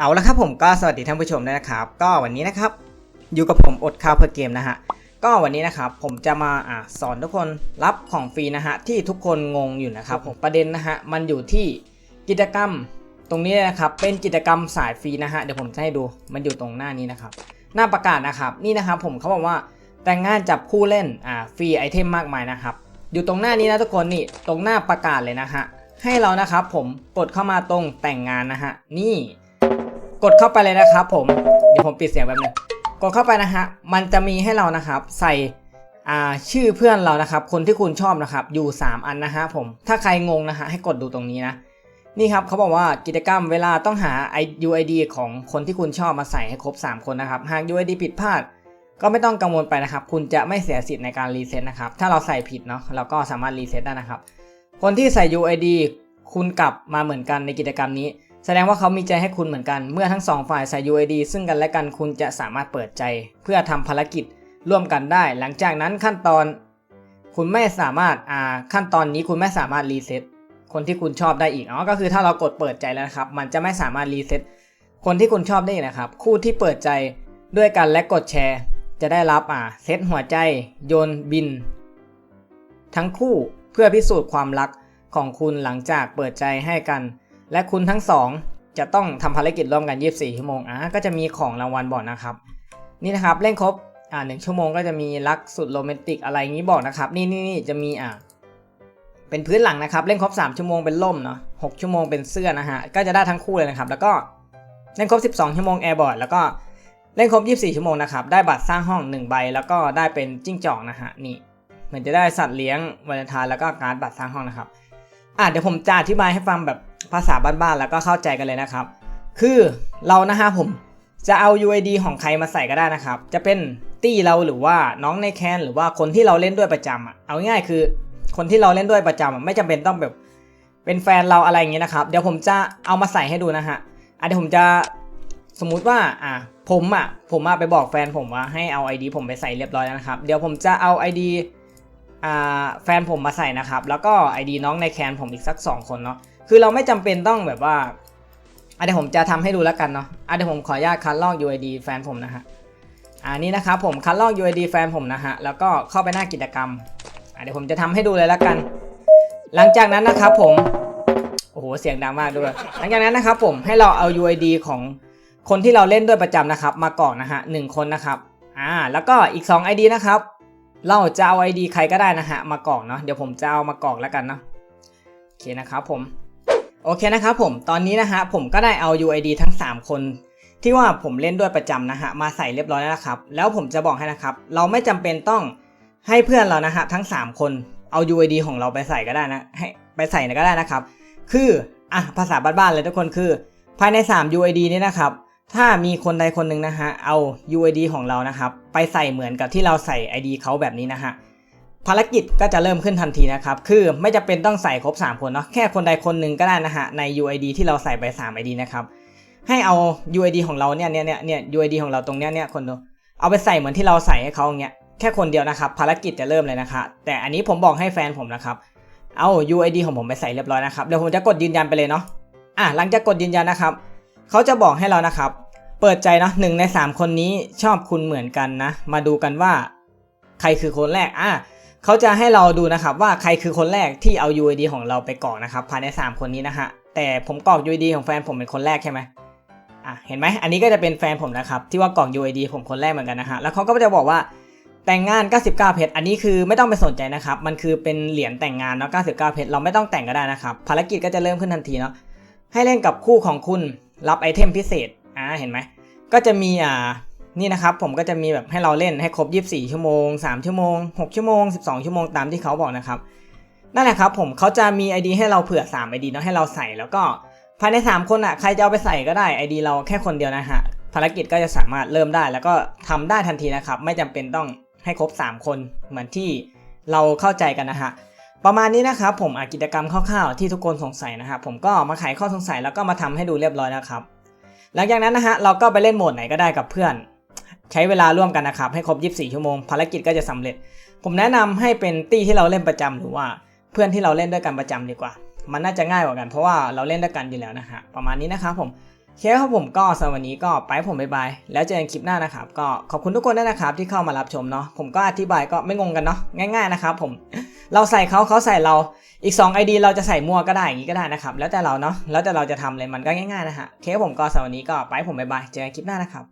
เอาละครับผมก็สวัสดีท่านผู้ชมด้วยนะครับ ก็วันนี้นะครับ อยู่กับผมอดข้าวเพื่อเกมนะฮะก็วันนี้นะครับผมจะมาอ่าสอนทุกคนรับของฟรีนะฮะที่ทุกคนงงอยู่นะครับผมประเด็นนะฮะมันอยู่ที่กิจกรรมตรงนี้นะครับเป็นกิจกรรมสายฟรีนะฮะเดี๋ยวผมจะให้ดูมันอยู่ตรงหน้านี้นะครับ หน้าประกาศนะครับนี่นะครับผมเขาบอกว่าแต่งงานจับคู่เล่นอ่าฟรีไอเทมมากมายนะครับอยู่ตรงหน้านี้นะทุกคนนี่ตรงหน้าประกาศเลยนะฮะให้เรานะครับผมกดเข้ามาตรงแต่งงานนะฮะนี่ กดเข้าไปเลยนะครับผมเดี๋ยวผมปิดเสียงแป๊บนึงกดเข้าไปนะฮะมันจะมีให้เรานะครับใส่ชื่อเพื่อนเรานะครับ คนที่คุณชอบนะครับ อยู่ 3 อันนะฮะผม ถ้าใครงงนะฮะให้กดดูตรงนี้นะ นี่ครับเขาบอกว่ากิจกรรมเวลาต้องหา UID ของคนที่คุณชอบมาใส่ให้ครบ 3 คนนะครับ หาก UID ผิดพลาด ก็ไม่ต้องกังวลไปนะครับ คุณจะไม่เสียสิทธิ์ในการรีเซ็ตนะครับ ถ้าเราใส่ผิดเนาะเราก็สามารถรีเซ็ตได้นะครับ คนที่ใส่ UID คุณกลับมาเหมือนกันในกิจกรรมนี้ แสดงว่าเขามีใจให้คุณเหมือนกัน เมื่อทั้งสองฝ่ายใส่ UID ซึ่งกันและกันคุณจะสามารถเปิดใจ เพื่อทำภารกิจร่วมกันได้ หลังจากนั้นขั้นตอน คุณไม่สามารถอ่าขั้นตอนนี้คุณไม่สามารถรีเซ็ตคนที่คุณชอบได้อีกอ๋อก็คือถ้าเรากดเปิดใจแล้วนะครับ มันจะไม่สามารถรีเซ็ตคนที่คุณชอบได้อีกนะครับ คู่ที่เปิดใจด้วยกันและกดแชร์ จะได้รับอ่าเซตหัวใจ โยนบิน ทั้งคู่เพื่อพิสูจน์ความรักของคุณหลังจากเปิดใจให้กัน และคุณทั้งสองจะต้องทำภารกิจร่วมกัน 24 ชั่วโมงอะก็จะมีของรางวัลบอกนะครับ นี่นะครับเล่นครบอ่าหนึ่งชั่วโมงก็จะมีรักสุดโรแมนติกอะไรอย่างนี้บอกนะครับ นี่นี่นี่จะมีอ่าเป็นพื้นหลังนะครับ เล่นครบ 3 ชั่วโมงเป็นล่มเนาะ6ชั่วโมงเป็นเสื้อนะฮะก็จะได้ทั้งคู่เลยนะครับ แล้วก็เล่นครบ 12 ชั่วโมงแอร์บอร์ดแล้วก็เล่นครบ 24 ชั่วโมงนะครับได้บัตรสร้างห้อง 1 ใบ แล้วก็ได้เป็นจิ้งจอกนะฮะนี่เหมือนจะได้สัตว์เลี้ยงวาเลนไทน์แล้วก็การ์ดบัตรสร้างห้องนะครับอะเดี๋ยวผมจะอธิบายให้ฟังแบบ ภาษาบ้านๆแล้วก็เข้าใจกันเลยนะครับ คือเรานะฮะผมจะเอา UID ของใครมาใส่ก็ได้นะครับ จะเป็นตี้เราหรือว่าน้องในแคนหรือว่าคนที่เราเล่นด้วยประจำอะเอาง่ายคือคนที่เราเล่นด้วยประจำอะไม่จำเป็นต้องแบบเป็นแฟนเราอะไรอย่างเงี้ยนะครับ เดี๋ยวผมจะเอามาใส่ให้ดูนะฮะอะเดี๋ยวผมจะสมมุติว่าอะผมอะผมอะไปบอกแฟนผมว่าให้เอา ID ผมไปใส่เรียบร้อยแล้วนะครับ เดี๋ยวผมจะเอา ID อ่าแฟนผมมาใส่นะครับ แล้วก็ ID น้องในแคนผมอีกสัก 2 คนเนาะ คือเราไม่จำเป็นต้องแบบว่าอเดี๋ยวผมจะทำให้ดูแล้วกันเนาะอเดี๋ยวผมขออนุญาตคัดลอก UID แฟนผมนะฮะอ่านี่นะครับผมคัดลอก UID แฟนผมนะฮะแล้วก็เข้าไปหน้ากิจกรรมอะเดี๋ยวผมจะทำให้ดูเลยแล้วกัน หลังจากนั้นนะครับผมโอ้โหเสียงดังมากด้วย หลังจากนั้นนะครับผมให้เราเอา UID ของคนที่เราเล่นด้วยประจำนะครับ มากรอกนะฮะหนึ่งคนนะครับอ่าแล้วก็อีก 2 ID นะครับ เราจะเอา ID ใครก็ได้นะฮะมากรอกเนาะเดี๋ยวผมจะเอามากรอกแล้วกันเนาะโอเคนะครับผม โอเคนะครับผมตอนนี้นะฮะผมก็ได้เอา UID ทั้ง 3 คน ที่ว่าผมเล่นด้วยประจำนะฮะมาใส่เรียบร้อยแล้วนะครับแล้วผมจะบอกให้นะครับ เราไม่จำเป็นต้องให้เพื่อนเรานะฮะทั้ง 3 คนเอา UID ของเราไปใส่ก็ได้นะให้ไปใส่ก็ได้นะครับ คืออะภาษาบ้านๆเลยทุกคนคือ ภายใน 3 UID นี้นะครับ ถ้ามีคนใดคนหนึ่งนะฮะเอา UID ของเรานะครับ ไปใส่เหมือนกับที่เราใส่ ID เขาแบบนี้นะฮะ ภารกิจก็จะเริ่มขึ้นทันทีนะครับ คือไม่จะเป็นต้องใส่ครบ 3 คนเนาะ แค่คนใดคนหนึ่งก็ได้นะฮะ ใน UID ที่เราใส่ไป 3 ID นะครับ ให้เอา UID ของเราเนี่ยเนี่ยเนี่ยเนี่ย UID ของเราตรงเนี้ยเนี่ยคนเอาไปใส่เหมือนที่เราใส่ให้เขาอย่างเงี้ย แค่คนเดียวนะครับ ภารกิจจะเริ่มเลยนะคะแต่อันนี้ผมบอกให้แฟนผมนะครับ เอา UID ของผมไปใส่เรียบร้อยนะครับ เดี๋ยวผมจะกดยืนยันไปเลยเนาะ อะ หลังจากกดยืนยันนะครับ เขาจะบอกให้เรานะครับ เปิดใจเนาะหนึ่งใน 3 คนนี้ชอบคุณเหมือนกันนะ มาดูกันว่า ใครคือคนแรก อะ เขาจะให้เราดูนะครับว่าใครคือคนแรกที่เอา UID ของเราไปกรอกนะครับภายใน 3 คนนี้นะฮะแต่ผมกรอก UID ของแฟนผมเป็นคนแรกใช่ไหมอะเห็นไหมอันนี้ก็จะเป็นแฟนผมนะครับที่ว่ากรอก UID ผมคนแรกเหมือนกันนะฮะแล้วเขาก็จะบอกว่าแต่งงาน 99 เพชร อันนี้คือไม่ต้องไปสนใจนะครับ มันคือเป็นเหรียญแต่งงานเนาะ 99 เพชร เราไม่ต้องแต่งก็ได้นะครับ ภารกิจก็จะเริ่มขึ้นทันทีเนาะ ให้เล่นกับคู่ของคุณ รับไอเทมพิเศษ อ่า เห็นไหม ก็จะมีอ่า นี่นะครับผมก็จะมีแบบให้เราเล่นให้ครบ 24 ชั่วโมง 3 ชั่วโมง 6 ชั่วโมง 12 ชั่วโมงตามที่เขาบอกนะครับนั่นแหละครับผมเขาจะมี ID ให้เราเผื่อ 3 ID เนาะให้เราใส่แล้วก็ภายใน 3 คนอะใครจะเอาไปใส่ก็ได้ ID เราแค่คนเดียวนะฮะภารกิจก็จะสามารถเริ่มได้ แล้วก็ทำได้ทันทีนะครับไม่จำเป็นต้องให้ครบ 3 คนเหมือนที่เราเข้าใจกันนะฮะประมาณนี้นะครับผมอากิจกรรมคร่าวๆที่ทุกคนสงสัยนะครับผมก็มาไขข้อสงสัยแล้วก็มาทำให้ดูเรียบร้อยแล้วครับหลังจากนั้นนะฮะเราก็ไปเล่นโหมดไหนก็ได้กับเพื่อน ใช้เวลาร่วมกันนะครับให้ครบ 24 ชั่วโมง ภารกิจก็จะสำเร็จ ผมแนะนำให้เป็นตี้ที่เราเล่นประจำหรือว่าเพื่อนที่เราเล่นด้วยกันประจำดีกว่า มันน่าจะง่ายกว่ากันเพราะว่าเราเล่นด้วยกันอยู่แล้วนะฮะประมาณนี้นะครับผมเคครับผมก็สำหรับวันนี้ก็ไปผมบายบายแล้วเจอกันคลิปหน้านะครับ ก็ขอบคุณทุกคนด้วยนะครับที่เข้ามารับชมเนาะผมก็อธิบายก็ไม่งงกันเนาะง่าย ๆนะครับ ผมเราใส่เขาเขาใส่เราอีก 2 ID เราจะใส่มั่วก็ได้อย่างนี้ก็ได้นะครับ แล้วแต่เราเนาะแล้วแต่เราจะทำเลยมันก็ง่ายๆนะฮะเคผมก็สำหรับวันนี้ก็ไปผมบายบายเจอกันคลิปหน้านะครับ